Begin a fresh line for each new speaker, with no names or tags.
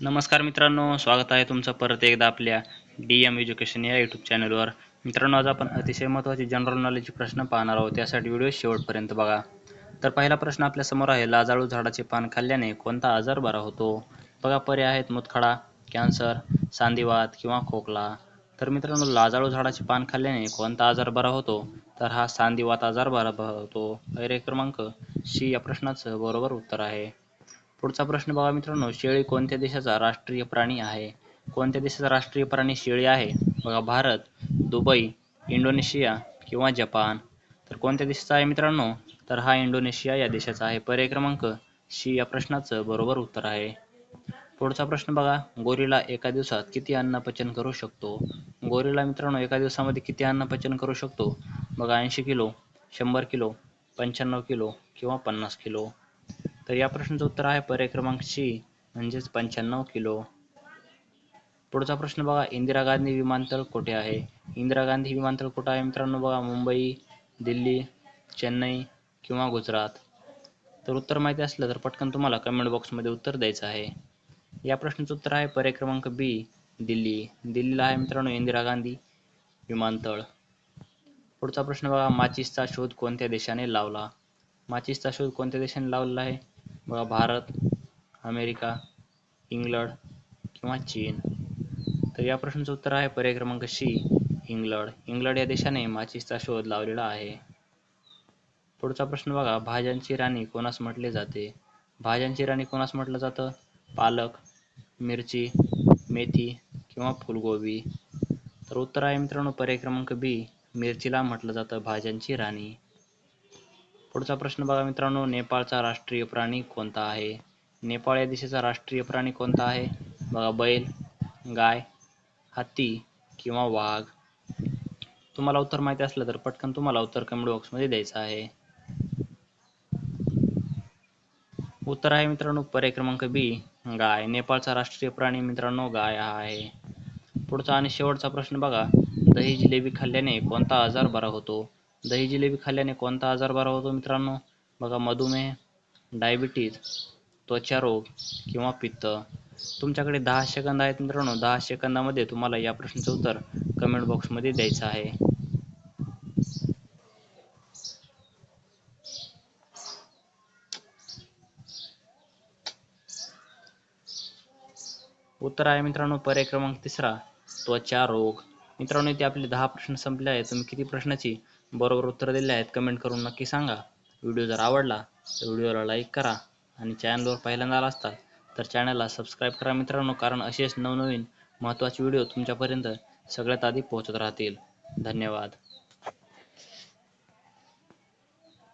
नमस्कार मित्रांनो स्वागत आहे तुमचं परत एकदा आपल्या डी एम एज्युकेशन या यूट्यूब चॅनलवर मित्रांनो आज आपण अतिशय महत्त्वाचे जनरल नॉलेजचे प्रश्न पाहणार आहोत त्यासाठी व्हिडिओ शेवटपर्यंत बघा. तर पहिला प्रश्न आपल्यासमोर आहे लाजाळू झाडाचे पान खाल्ल्याने कोणता आजार बरा होतो? बघा पर्याय आहेत मुतखडा कॅन्सर सांधिवात किंवा खोकला. तर मित्रांनो लाजाळू झाडाचे पान खाल्ल्याने कोणता आजार बरा होतो? तर हा सांधिवात आजार बरा होतो. पर्याय क्रमांक सी या प्रश्नाचं बरोबर उत्तर आहे. पुढचा प्रश्न बघा मित्रांनो शेळी कोणत्या देशाचा राष्ट्रीय प्राणी आहे? कोणत्या देशाचा राष्ट्रीय प्राणी शेळी आहे? बघा भारत दुबई इंडोनेशिया किंवा जपान. तर कोणत्या देशाचा आहे मित्रांनो? तर हा इंडोनेशिया या देशाचा आहे. पर्याय क्रमांक शी या प्रश्नाचं बरोबर उत्तर आहे. पुढचा प्रश्न बघा गोरीला एका दिवसात किती अन्न पचन करू शकतो? गोरीला मित्रांनो एका दिवसामध्ये किती अन्न पचन करू शकतो? बघा ऐंशी किलो शंभर किलो पंच्याण्णव किलो किंवा पन्नास किलो. तर या प्रश्नाचं उत्तर आहे पर्याय क्रमांक सी म्हणजेच पंच्याण्णव किलो. पुढचा प्रश्न बघा इंदिरा गांधी विमानतळ कुठे आहे? इंदिरा गांधी विमानतळ कुठे आहे मित्रांनो बघा मुंबई दिल्ली चेन्नई किंवा गुजरात. तर उत्तर माहिती असलं तर पटकन तुम्हाला कमेंट बॉक्समध्ये उत्तर द्यायचं आहे. या प्रश्नाचं उत्तर आहे पर्याय क्रमांक बी दिल्ली. दिल्लीला आहे मित्रांनो इंदिरा गांधी विमानतळ. पुढचा प्रश्न बघा माचिसचा शोध कोणत्या देशाने लावला? माचिसचा शोध कोणत्या देशाने लावलेला आहे? बघा भारत अमेरिका इंग्लंड किंवा चीन. तर या प्रश्नाचं उत्तर आहे पर्याय क्रमांक सी इंग्लंड. इंग्लंड या देशाने माचिसचा शोध लावलेला आहे. पुढचा प्रश्न बघा भाज्यांची राणी कोणास म्हटले जाते? भाज्यांची राणी कोणास म्हटलं जातं? पालक मिरची मेथी किंवा फुलगोबी. तर उत्तर आहे मित्रांनो पर्याय क्रमांक बी मिरचीला म्हटलं जातं भाज्यांची राणी. पुढचा प्रश्न बघा मित्रांनो नेपाळचा राष्ट्रीय प्राणी कोणता आहे? नेपाळ या देशाचा राष्ट्रीय प्राणी कोणता आहे? बघा बैल गाय हत्ती किंवा वाघ. तुम्हाला उत्तर माहिती असलं तर पटकन तुम्हाला उत्तर कमेंट बॉक्समध्ये द्यायचं आहे. उत्तर आहे मित्रांनो पर्याय क्रमांक बी गाय. नेपाळचा राष्ट्रीय प्राणी मित्रांनो गाय हा आहे. पुढचा आणि शेवटचा प्रश्न बघा. दही जिलेबी खाल्ल्याने कोणता आजार बरा होतो? दही जिलेबी खाल्ल्याने कोणता आजार बरा होतो मित्रांनो? बघा मधुमेह डायबिटीज त्वचारोग किंवा पित्त. तुमच्याकडे दहा सेकंद आहेत मित्रांनो. दहा सेकंदामध्ये तुम्हाला या प्रश्नाचं उत्तर कमेंट बॉक्समध्ये द्यायचं आहे. उत्तर आहे मित्रांनो पर्याय क्रमांक तिसरा त्वचा रोग. मित्रांनो इथे आपले दहा प्रश्न संपले आहेत. तुम्ही किती प्रश्नाची बरोबर उत्तर दिले आहेत कमेंट करून नक्की सांगा. व्हिडिओ जर आवडला तर व्हिडिओला लाईक करा आणि चॅनलवर पहिल्यांदा आला असता तर चॅनलला सबस्क्राईब करा मित्रांनो कारण असेच नवनवीन महत्त्वाचे व्हिडिओ तुमच्यापर्यंत सगळ्यात आधी पोहोचत राहतील. धन्यवाद.